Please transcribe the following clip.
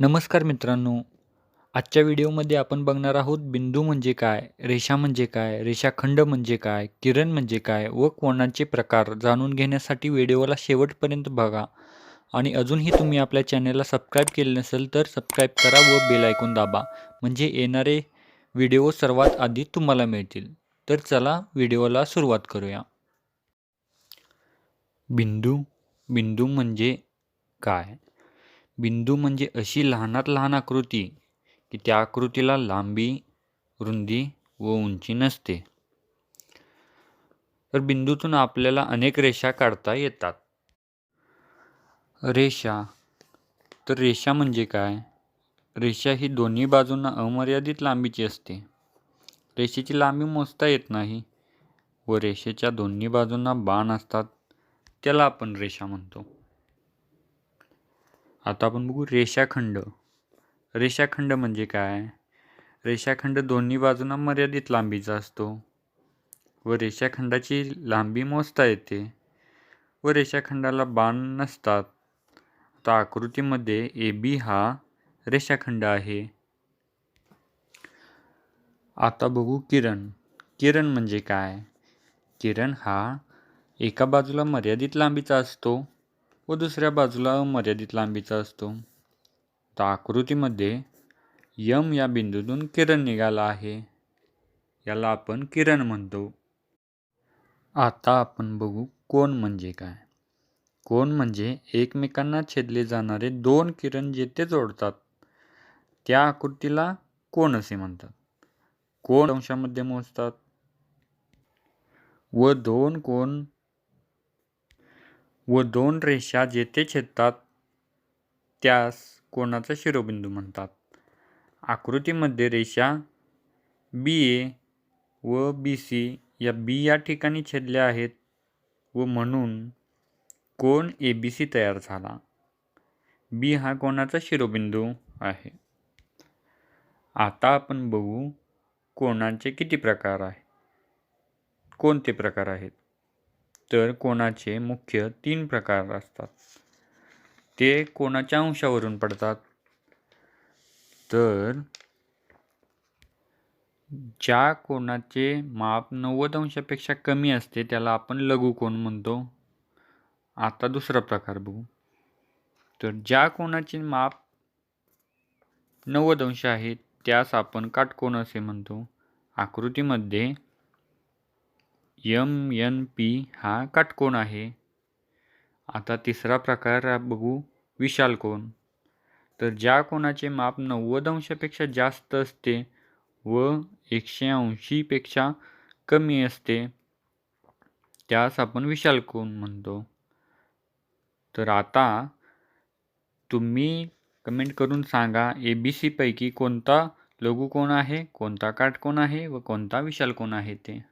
नमस्कार मित्रांनो. आजच्या व्हिडिओमध्ये आपण बघणार आहोत बिंदू म्हणजे काय रेषा म्हणजे काय रेषाखंड म्हणजे काय किरण म्हणजे काय व कोणाचे प्रकार जाणून घेण्यासाठी व्हिडिओला शेवटपर्यंत बघा. आणि अजूनही तुम्ही आपल्या चॅनलला सबस्क्राईब केले नसेल तर सबस्क्राईब करा व बेल ऐकून दाबा. म्हणजे येणारे व्हिडिओ सर्वात आधी तुम्हाला मिळतील. तर चला व्हिडिओला सुरुवात करूया. बिंदू बिंदू म्हणजे काय? बिंदू म्हणजे अशी लहानात लहान आकृती की त्या आकृतीला लांबी रुंदी व उंची नसते. तर बिंदूतून आपल्याला अनेक रेषा काढता येतात. रेषा. तर रेषा म्हणजे काय? रेषा ही दोन्ही बाजूंना अमर्यादित लांबीची असते. रेषेची लांबी मोजता येत नाही व रेषेच्या दोन्ही बाजूंना बाण असतात. त्याला आपण रेषा म्हणतो. आता आपण बघू रेषाखंड. रेषाखंड म्हणजे काय? रेषाखंड दोन्ही बाजूंना मर्यादित लांबीचा असतो. व रेषाखंडाची लांबी मोजता येते. व रेषाखंडाला बाण नसतात. आता आकृतीमध्ये ए बी हा रेषाखंड आहे. आता बघू किरण. किरण म्हणजे काय? किरण हा एका बाजूला मर्यादित लांबीचा असतो. व दुसऱ्या बाजूला मर्यादित लांबीचा असतो. तर आकृतीमध्ये यम या बिंदूतून किरण निघाला आहे. याला आपण किरण म्हणतो. आता आपण बघू कोण म्हणजे काय. कोण म्हणजे एकमेकांना छेदले जाणारे दोन किरण जेथे जोडतात. त्या आकृतीला कोण असे म्हणतात. कोण अंशामध्ये मोजतात. व दोन कोण व दोन रेषा जेथे छेदतात त्यास कोणाचा शिरोबिंदू म्हणतात? आकृतीमध्ये रेषा बी ए व बी सी या बी या ठिकाणी छेदल्या आहेत व म्हणून कोण ए बी सी तयार झाला? बी हा कोणाचा शिरोबिंदू आहे? आता आपण बघू कोणाचे किती प्रकार आहेत कोणते प्रकार आहेत? तर कोणाचे मुख्य तीन प्रकार असतात. ते कोणाच्या अंशावरून पडतात? तर ज्या कोणाचे माप नव्वद अंशापेक्षा कमी असते त्याला आपण लघु कोण म्हणतो. आता दुसरा प्रकार बघू. तर ज्या कोणाचे माप नव्वद अंश आहे त्यास आपण काटकोन असे म्हणतो. आकृतीमध्ये यम यन पी हा काटकोन आहे. आता तिसरा प्रकार बघू विशाल कोण तर ज्या कोणाचे माप नव्वद अंशापेक्षा जास्त असते व एकशे ऐंशीपेक्षा कमी असते त्यास आपण विशाल कोण म्हणतो. तर आता तुम्ही कमेंट करून सांगा ए बी सीपैकी कोणता लघुकोण आहे कोणता काटकोण आहे व कोणता विशाल कोण आहे ते.